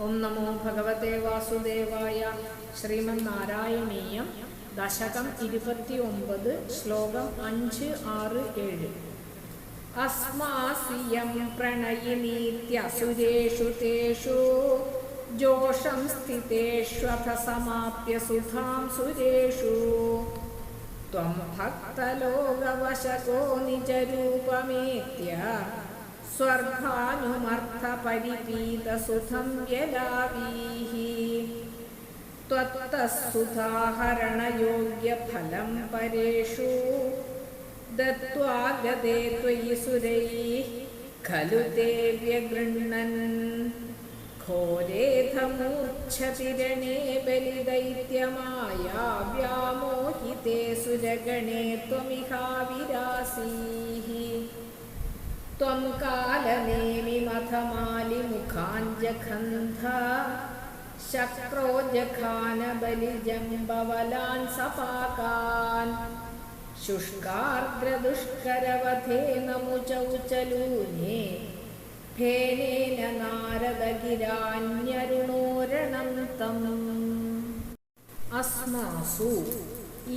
ഓം നമോ ഭഗവതേ വാസുദേവായ ശ്രീമന്നാരായണീയം ദശകം ഇരുപത്തി ഒമ്പത് ശ്ലോകം അഞ്ച് ആറ് ഏഴ്. അസ്മാസിയം പ്രണയിനീത്യസുരേഷു തേഷു ജോഷം സ്ഥിതേഷ്വഥ സമാപ്യ സുധാം സുരേഷു. ത്വം ഭക്തലോകവശകോ നിജരൂപമേത്യ स्वर्गानुमर्थपरिपीतसुखं व्यलावीः त्वत्तः सुधाहरणयोग्यफलं परेषु दत्त्वा गते त्वयि सुरैः खलु ते व्यगृह्णन् घोरेधमूर्च्छतिरणे बलिदैत्यमाया व्यामोहिते सुरगणे त्वमिहाविरासीः त्वं कालनेमिमथमालिमुखाञ्जखन्ध शक्रो जखानबलिजम्बवलान् सपाकान् शुष्कार्द्रदुष्करवधेन मुचौचलूने फेनेन नारदगिरान्यरुणोरणं तम् अस्मासु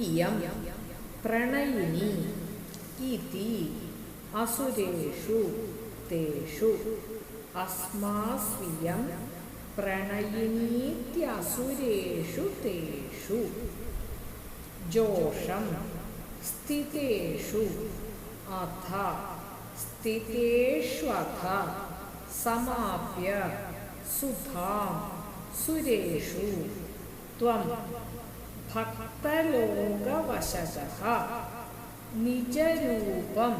इयं प्रणयिनी इति असुरेषु तेषु अस्मास्वियं प्रणयिनीत्यसुरेषु तेषु जोषं स्थितेषु अथ स्थितेष्वथ समाप्य सुधां सुरेषु त्वं भक्तलोकवशतः निजरूपम्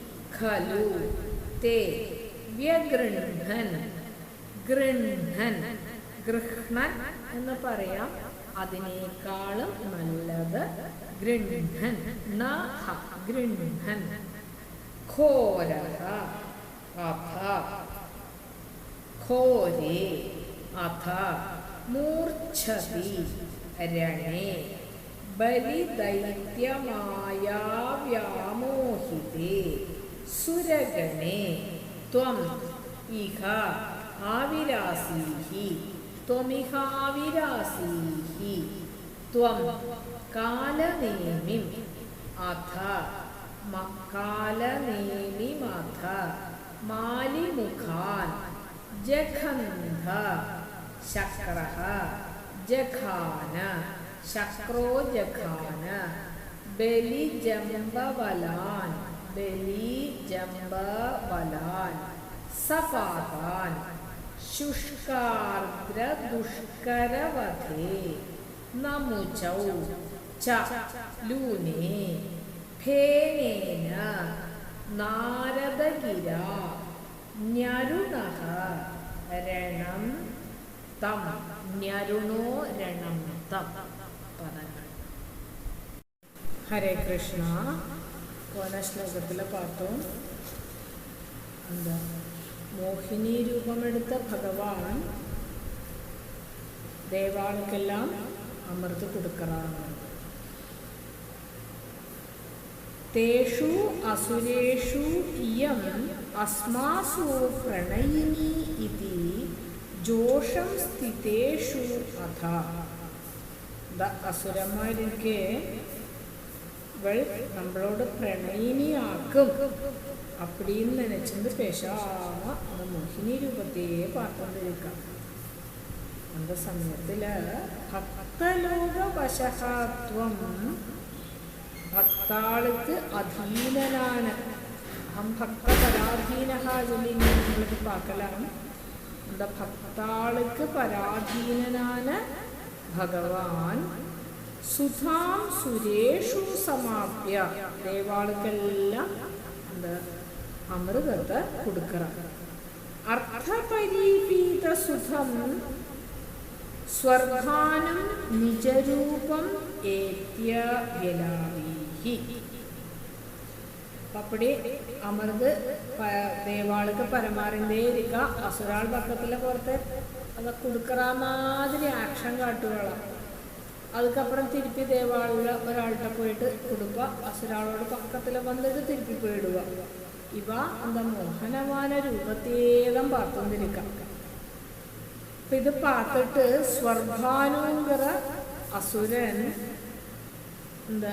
खलु ते വ്യഗൃഹൻ ഗൃഹൻ ഗൃഹ്ണൻ എന്ന് പറയാം അതിനേക്കാളും നല്ലത് ഗൃഹൻ ന ഗൃഹൻ ഘോരഃ അഥ ഘോരേ അഥ മൂർച്ഛതി രണേ ബലിദൈത്യമായാവ്യാമോഹിതേ സുരഗണേ ത്വം ഇഹ ആവിരാസീഹി ത്വമിഹാവിരാസീഹി ത്വം കാലനേമിം അഥ കാലനേമിമഥ മാലിമുഖാൻ ജഖന്ധ ശക്രഃ ജഖാന ശക്രോ ജഖാന ബലിജംബവലാൻ ബലിജംബവലാൻ സപാതാൻ ശുഷ്കാർദ്രദുഷ്കരവധേ നമുചൗ ച ലൂനേ ഫേനേന നാരദഗിര ഞരുണഹ രണം തം ഞരുണോ രണം തം പദങ്ങൾ ഹരേ കൃഷ്ണ പോന പാട്ടവും പാട്ടും എന്താ? മോഹിനി രൂപമെടുത്ത ഭഗവാൻ ദേവാൾക്കെല്ലാം അമൃത് കൊടുക്കറാണ്. തേഷു അസുരേഷു ഇയം അസ്മാസു പ്രണയിനി ഇതി ജോഷം സ്ഥിതേഷു അഥ അസുരന്മാരൊക്കെ ഇവൾ നമ്മളോട് പ്രണയിനിയാക്കും அப்படின்னு நினைச்சிருந்து பேசாம அந்த மோகினி ரூபத்தையே பார்த்துருக்கான் அந்த சமயத்தில் ഭക്തലോക വശഹാത്വം ഭക്താൾക്ക് അധീനനാണ് അഹം ഭക്തപരാധീനഹ சொல்லி உங்களுக்கு பார்க்கலாம் அந்த ഭക്താൾക്ക് പരാധീനനാണ് ഭഗവാൻ സുധാം സുരേഷു സമാപ്യ. ദേവാളുക്കെല്ലാം അമൃതത്തെ കൊടുക്കണം. അർത്ഥപരീപീത സുഖം സ്വർഗാനം നിജരൂപം ഏത്യ അപ്പടി അമൃത് ദേവാളുക്ക് പരമാറിന്തേരിക അസുരാൾ പക്കത്തിലെ പുറത്ത് അത് കൊടുക്കറ മാതിരി ആക്ഷൻ കാട്ടുകളാണ് அதுக்கப்புறம் திருப்பி தேவாளில் ஒராள்கிட்ட போயிட்டு கொடுப்பா அசுராளோட பக்கத்தில் வந்துட்டு திருப்பி போயிடுவா இவ அந்த மோகனமான രൂപത്തേതം பார்த்துருக்கா അപ്പം ഇത് பார்த்துட்டு ஸ்வர்பானுங்கிற அசுரன் இந்த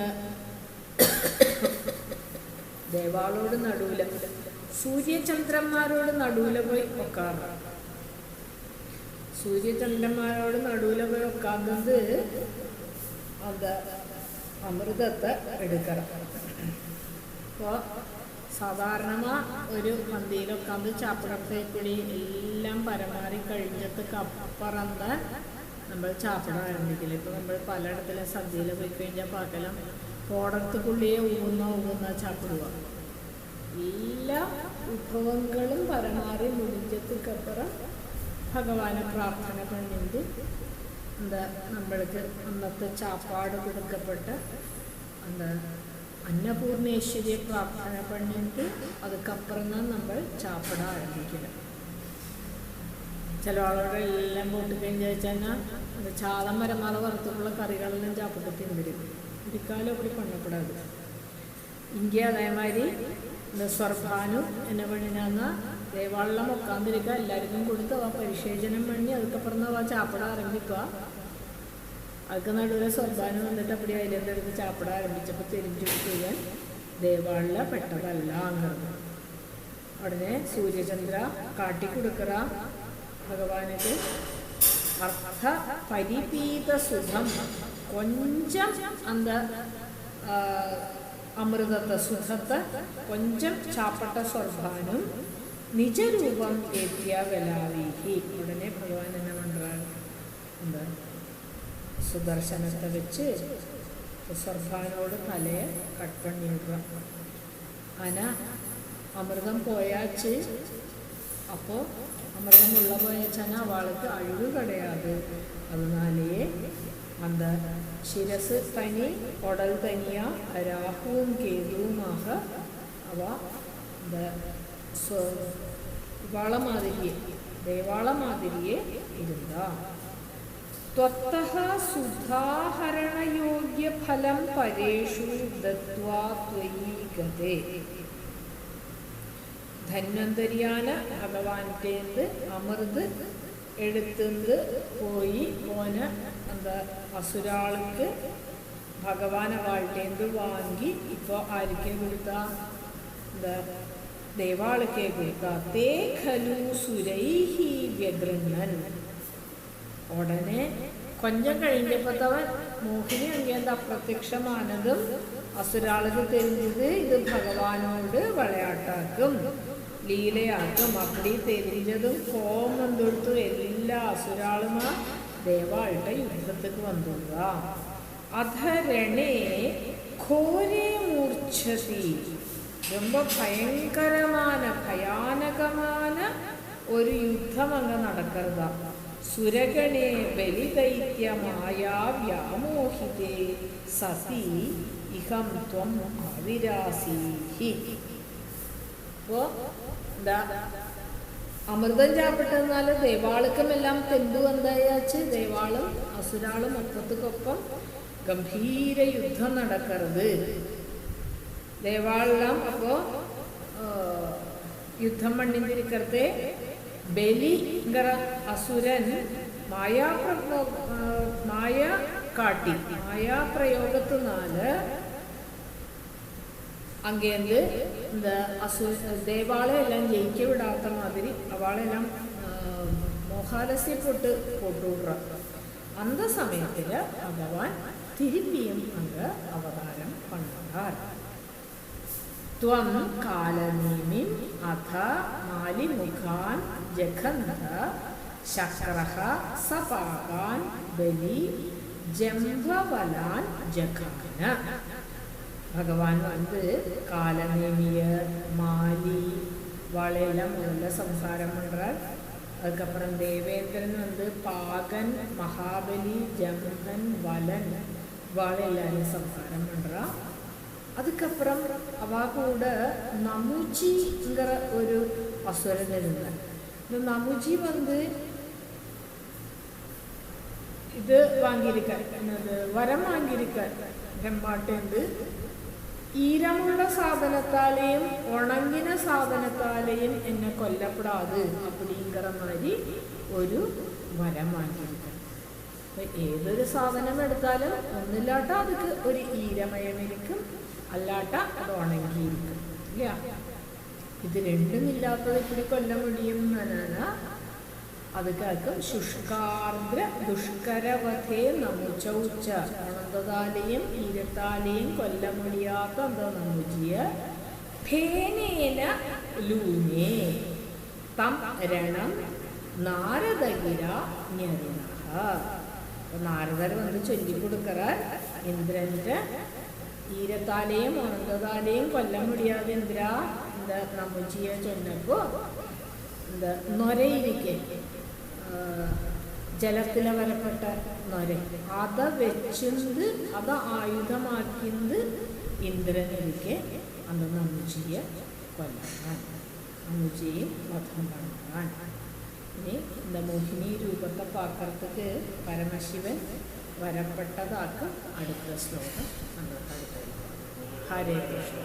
ദേവാളോട് നടുവില സൂര്യചന്ദ്രന്മാരോട് നടുവില പോയി ഒക്കാറ് സൂര്യചന്ദ്രന്മാരോട് നടുവില പോയി ഒക്കാന്നത് അത് അമൃതത്തെ എടുക്കണം. അപ്പോൾ സാധാരണ ഒരു മന്തിയിലൊക്കെ അത് ചാപ്പിടത്തേക്കുടി എല്ലാം പരമാറി കഴിഞ്ഞിട്ട് അപ്പുറന്താ നമ്മൾ ചാപ്പിടം ആരംഭിക്കില്ല? ഇപ്പോൾ നമ്മൾ പലയിടത്തിലെ സദ്യയിൽ പോയി കഴിഞ്ഞാൽ പകലം ഓടത്തുക്കുള്ളിയെ ഊന്ന ഊന്ന ചാപ്പിടുക. എല്ലാ വിഭവങ്ങളും പരമാറി മുടിഞ്ഞത്തുക്കപ്പുറം ഭഗവാനെ പ്രാർത്ഥന പണിഞ്ഞിട്ട് എന്താ നമ്മൾക്ക് അന്നത്തെ ചാപ്പാട് കൊടുക്കപ്പെട്ട് എന്താ അന്നപൂർണേശ്വരിയെ പ്രാർത്ഥന பண்ணிட்டு അതുക്കപ്പുറം தான் നമ്മൾ ചാപ്പിട ആരംഭിക്കുന്നത് ചില ആളുകളുടെ എല്ലാം പോട്ട് കഴിഞ്ഞ് വെച്ചാൽ அந்த சாதம் மரமால வறுத்துக்குள்ள கறிகளெல்லாம் சாப்பிட்டு தின்னுடும் இதுக்காலம் அப்படி பண்ணக்கூடாது இங்கே அதே மாதிரி നസർ എന്നെ പണിനാന്ന ദേവാളം ഉക്കാന്തിരിക്കുക എല്ലാവർക്കും കൊടുത്ത് ആ പരിശേചനം പണി അതുക്കപ്പുറം ആ ആരംഭിക്കുക. അതൊക്കെ നടുവിലെ സ്വർഭാനു വന്നിട്ട് അപ്പടി അതിലെന്റെ അടുത്ത് ചാപ്പട ആരംഭിച്ചപ്പോൾ തിരിഞ്ഞു ചെയ്യാൻ ദേവാളില പെട്ടതല്ല എന്നത് ഉടനെ സൂര്യചന്ദ്ര കാട്ടിക്കൊടുക്കറ ഭഗവാനക്ക് അർത്ഥ പരിപീത സുഖം. കൊഞ്ചം അന്ത അമൃതത്തെ സുഖത്തെ കൊഞ്ചം ചാപ്പട്ട സ്വർഭാനും നിജരൂപം ഏത്യ വലാവീഹി ഉടനെ ഭഗവാൻ എന്നെ പണ്ടാണ് എന്താ സുദർശനത്തെ വെച്ച് സ്വർഭാനോട് തലയെ കട്ട് പണിയിടുക അന അമൃതം പോയാച്ച് അപ്പോൾ அமிர்தம் உள்ள போயாச்சானா அவளுக்கு அழிவு கிடையாது அதனாலேயே அந்த ശിരസ് പനി ഒടൽ തനിയ രാഹുവും കേതുവുമാക അവ വളമാതിരിയെ ദേവാളമാതിരിയെ ഇരുന്ന. ഫലം പരേഷു ദീഗതേ ധന്വന്തര്യാന ഭഗവാന്റേത് അമൃത് എടുത്തുകൊണ്ട് പോയി. ഓന് എന്താ അസുരാൾക്ക് ഭഗവാനെ വാഴ്ത്തേന്ത് വാങ്ങി. ഇപ്പോൾ ആരിക്കേ കൊടുത്ത? എന്താ ദൈവാളൊക്കെ കൊടുത്ത. സുരൈഹി ഉടനെ കൊഞ്ചം തവൻ മോഹിനി അങ്ങേന്ത് അപ്രത്യക്ഷമാനതും അസുരാളത് തെരിഞ്ഞത് ഇത് ഭഗവാനോട് വളയാട്ടാക്കും. ലീലയാണ് മക്കളി തെരിഞ്ഞതും കോമം തൊടുത്തു എല്ലാ അസുരാളുമാ ദയവായിട്ട് യുദ്ധത്തേക്ക് വന്നുക അധരണേ ഘോരേ മൂർച്ഛതി രൊമ്പ ഭയങ്കരമായ ഭയാനകമായ ഒരു യുദ്ധം അങ്ങ് നടക്കരുതാ. സുരഗണേ ബലിദൈത്യമായ വ്യാമോഹിതേ സതി ഇഹം ത്വം അവിരാസീഹി. അപ്പോൾ എന്താ അമൃതം ചാപ്പിട്ടെന്നാൽ ദൈവാളുക്കുമെല്ലാം തെന്തു എന്തായാച്ച് ദേവാളും അസുരാളും മൊത്തത്തിക്കൊപ്പം ഗംഭീര യുദ്ധം നടക്കരുത്. ദേവാളെല്ലാം അപ്പോൾ യുദ്ധം മണ്ണിന്തിരിക്കത്തെ ബലിങ്കര അസുരൻ മായാ മായ കാട്ടി മായാപ്രയോഗത്തിനാല് அங்கேருந்து இந்த அசு தேவாலயெல்லாம் ஜெயிக்க விடாத மாதிரி அவளெல்லாம் மோகாலசியப்பட்டு போட்டு விடுறாங்க அந்த சமயத்தில் பகவான் திருப்பியும் அங்க அவதாரம் பண்ணார் ത്വം കാലനീമിം അഥ മാലിമുഖാൻ ജഖന്ധ ശക്രഹ സപാകാൻ ബലി ജംഭവലാൻ ജഖാന பகவான் வந்து காலநேமிய மாலி வாழையெல்லாம் முதல்ல சம்சாரம் பண்ணுறார் அதுக்கப்புறம் தேவேந்திரன் வந்து பாகன் மகாபலி ஜம்பன் வலன் இவாளை எல்லாரையும் சம்ஹாரம் பண்ணுறா அதுக்கப்புறம் அவ கூட நமுஜிங்கிற ஒரு அசுரன் இருந்தான் இந்த நமுஜி வந்து இது வாங்கியிருக்கார் என்னது வரம் வாங்கியிருக்கார் பிரம்மாட்டேந்து ഈരമുള്ള സാധനത്താലെയും ഉണങ്ങിന സാധനത്താലെയും എന്നെ കൊല്ലപ്പെടാതെ അപ്പടിങ്കറ മാതിരി ഒരു വരമാക്കിയിരിക്കണം ഏതൊരു സാധനം എടുത്താലും ഒന്നില്ലാട്ട അതുക്ക് ഒരു ഈരമയമിരിക്കും അല്ലാട്ട അത് ഉണങ്ങിയിരിക്കും. ഇല്ല. ഇത് രണ്ടുമില്ലാത്തത് ഇപ്പിടി കൊല്ല മുടിയും അതുക്കാക്കും ശുഷ്കാർദ്ര ദുഷ്കരവധേ നമുച്ചൗച്ച അനന്തതാലയും ഈരത്താലെയും കൊല്ലമൊഴിയാത്ത എന്താ നമുജിയ. ഫേനേന ലൂനേ. തം രണം നാരദഗിര ഞരുണ നാരദർ വന്ന് ചൊല്ലിക്കൊടുക്കറാർ ഇന്ദ്രന്റെ ഈരത്താലെയും അനന്തതാലെയും കൊല്ലം മുടിയാതെ ഇന്ദ്ര എന്താ നമുച്ചിയെ ചൊല്ലപ്പോ എന്താ നൊരയിരിക്കെ. ജലത്തിൽ വരപ്പെട്ട നൊര അത വെച്ചിന്ത് അത് ആയുധമാക്കിയത് ഇന്ദ്രനിരിക്കെ അന്ന് നമുജിയെ കൊല്ലാൻ നമുജിയെ വധം பண்ணான் ഇനി இந்த മോഹിനി രൂപത്തെ പാക്കറത്തുക്ക് പരമശിവൻ വരപ്പെട്ടതാക്കും അടുത്ത ശ്ലോകം നമുക്ക് അടുത്ത ഹരേ കൃഷ്ണ